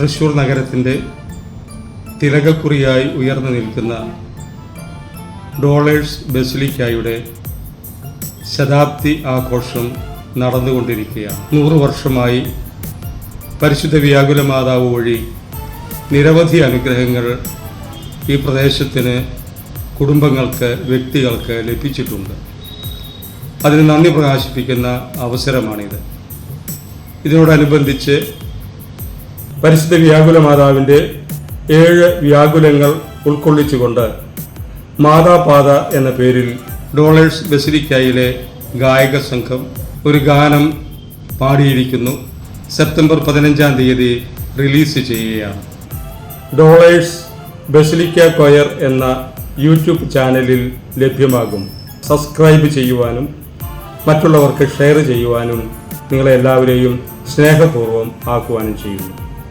തൃശ്ശൂർ നഗരത്തിന്റെ തിലകക്കുറിയായി ഉയർന്നു നിൽക്കുന്ന ഡോളേഴ്സ് ബസിലിക്കായുടെ ശതാബ്ദി ആഘോഷം നടന്നുകൊണ്ടിരിക്കുകയാണ്. നൂറ് വർഷമായി പരിശുദ്ധ വ്യാകുല മാതാവ് വഴി നിരവധി അനുഗ്രഹങ്ങൾ ഈ പ്രദേശത്തിന് കുടുംബങ്ങൾക്ക് വ്യക്തികൾക്ക് ലഭിച്ചിട്ടുണ്ട്. അതിന് നന്ദി പ്രകാശിപ്പിക്കുന്ന അവസരമാണിത്. ഇതിനോടനുബന്ധിച്ച് പരിശുദ്ധ വ്യാകുല മാതാവിന്റെ ഏഴ് വ്യാകുലങ്ങൾ ഉൾക്കൊള്ളിച്ചുകൊണ്ട് മാതാപാത എന്ന പേരിൽ ഡോളേഴ്സ് ബസിലിക്കായിലെ ഗായക സംഘം ഒരു ഗാനം പാടിയിരിക്കുന്നു. സെപ്റ്റംബർ പതിനഞ്ചാം തീയതി റിലീസ് ചെയ്യുകയാണ്. ഡോളേഴ്സ് ബസിലിക്ക കൊയർ എന്ന യൂട്യൂബ് ചാനലിൽ ലഭ്യമാകും. സബ്സ്ക്രൈബ് ചെയ്യുവാനും മറ്റുള്ളവർക്ക് ഷെയർ ചെയ്യുവാനും നിങ്ങളെല്ലാവരെയും സ്നേഹപൂർവം ആക്കുവാനും ചെയ്യുന്നു.